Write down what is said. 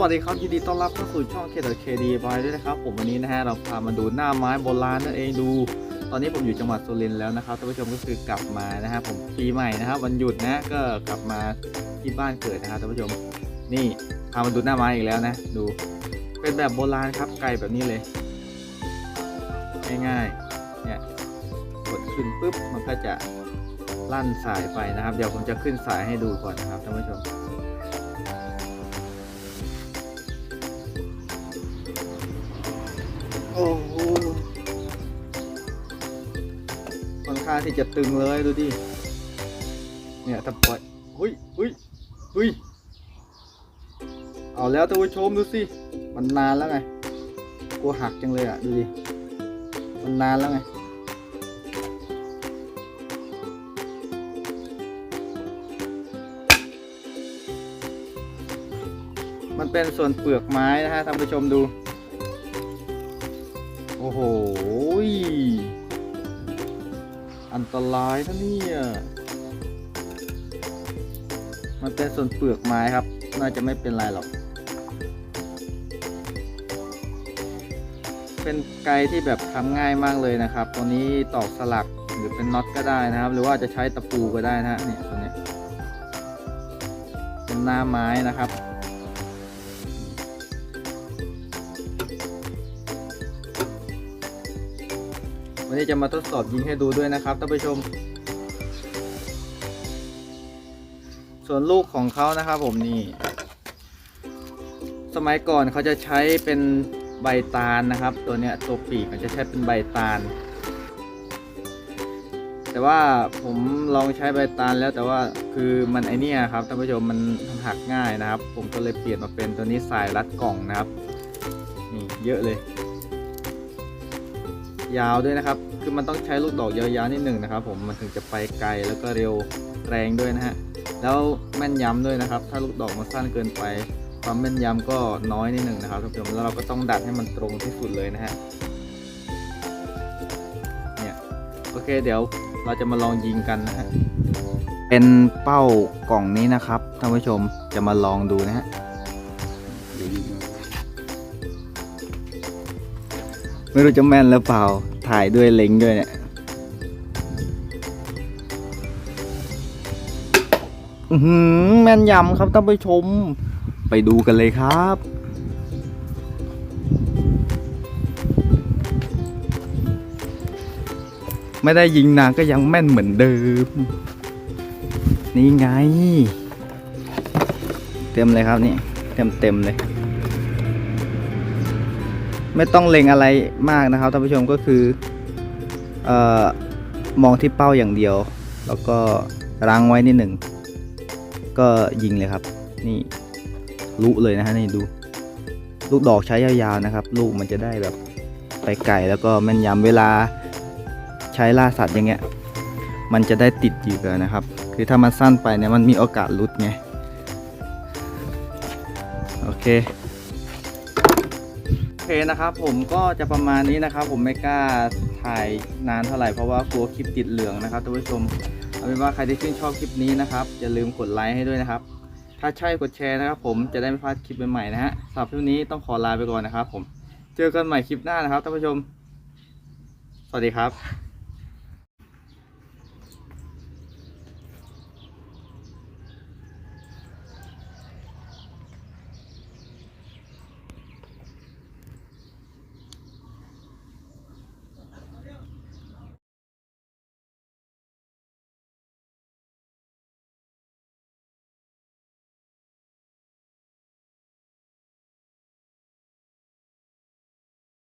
วัสดีครับยินดีต้อนรับเข้าสู่ช่องเคดเคดีบายด้วยนะครับผมวันนี้นะฮะเราพามาดูหน้าไม้โบราณนั่นเองดู ตอนนี้ผมอยู่จังหวัดสุรินทร์แล้วนะครับท่านผู้ชมก็คือกลับมานะฮะผมปีใหม่นะครับวันหยุดนะก็กลับมาที่บ้านเกิดนะครับท่านผู้ชมนี่พามาดูหน้าไม้อีกแล้วนะ ดู เป็นแบบโบราณครับไกลแบบนี้เลยง่ายๆเนี่ยกดขึ้นปุ๊บมันก็จะลั่นสายไปนะครับ เดี๋ยวผมจะขึ้นสายให้ดูก่อนนะครับท่านผู้ชม โอ้โหค่อนข้างที่จะตึงเลยดูดิ เนี่ยถ้าปล่อยหุยหุยหุยเอาแล้วท่านผู้ชมดูสิ มันนานแล้วไง กลัวหักจังเลยอะ ดูดิ มันนานแล้วไงมันเป็นส่วนเปลือกไม้นะฮะท่านผู้ชมดู โอ้โห อันตรายนะเนี่ย มันเป็นส่วนเปลือกไม้ครับ น่าจะไม่เป็นไรหรอก เป็นไกที่แบบทำง่ายมากเลยนะครับ ตัวนี้ตอกสลักหรือเป็นน็อตก็ได้นะครับ หรือว่าจะใช้ตะปูก็ได้นะเนี่ยตัวนี้เป็นหน้าไม้นะครับ วันนี้จะมาทดสอบยิงให้ดูด้วยนะครับท่านผู้ชม ส่วนลูกของเขานะครับผมนี่ สมัยก่อนเขาจะใช้เป็นใบตาลนะครับ ตัวเนี้ยตัวปีกมันจะใช้เป็นใบตาล แต่ว่าผมลองใช้ใบตาลแล้วแต่ว่าคือมันไอเนี่ยครับท่านผู้ชมมันหักง่ายนะครับ ผมก็เลยเปลี่ยนมาเป็นตัวนี้สายรัดกล่องนะครับนี่เยอะเลย ยาวด้วยนะครับ คือมันต้องใช้ลูกดอกยาวๆนิดหนึ่งนะครับ ผมมันถึงจะไปไกลแล้วก็เร็วแรงด้วยนะฮะแล้วแม่นยำด้วยนะครับ ถ้าลูกดอกมันสั้นเกินไป ความแม่นยำก็น้อยนิดหนึ่งนะครับท่านผู้ชมแล้วเราก็ต้องดัดให้มันตรงที่สุดเลยนะฮะเนี่ยโอเคเดี๋ยวเราจะมาลองยิงกันนะฮะเป็นเป้ากล่องนี้นะครับท่านผู้ชมจะมาลองดูนะฮะ ไม่รู้จะแม่นหรือเปล่า ถ่ายด้วยเล็งด้วยเนี่ย อือหือแม่นยำครับท่านผู้ชม ไปดูกันเลยครับไม่ได้ยิงนานก็ยังแม่นเหมือนเดิม นี่ไง เต็มเลยครับนี่ เต็มเต็มเลย ไม่ต้องเล็งอะไรมากนะครับท่านผู้ชมก็คือออมองที่เป้าอย่างเดียว แล้วก็รั้งไว้นิดหนึ่งก็ยิงเลยครับ นี่ลุเลยนะฮะนี่ดู ลูกดอกใช้ยาวๆนะครับ ลูกมันจะได้แบบไปไกลแล้วก็แม่นยำเวลาใช้ล่าสัตว์อย่างเงี้ยมันจะได้ติดเหยื่อนะครับ คือถ้ามันสั้นไปเนี่ยมันมีโอกาสลุดไง โอเค เคนะครับผมก็จะประมาณนี้นะครับ ผมไม่กล้าถ่ายนานเท่าไหร่เพราะว่ากลัวคลิปติดเหลืองนะครับท่านผู้ชมเอาเป็นว่าใครที่ชื่นชอบคลิปนี้นะครับอย่าลืมกดไลค์ให้ด้วยนะครับ ถ้าใช่กดแชร์นะครับ ผมจะได้ไม่พลาดคลิปใหม่ๆนะฮะสำหรับคลิปนี้ต้องขอลาไปก่อนนะครับ ผมเจอกันใหม่คลิปหน้านะครับท่านผู้ชม สวัสดีครับ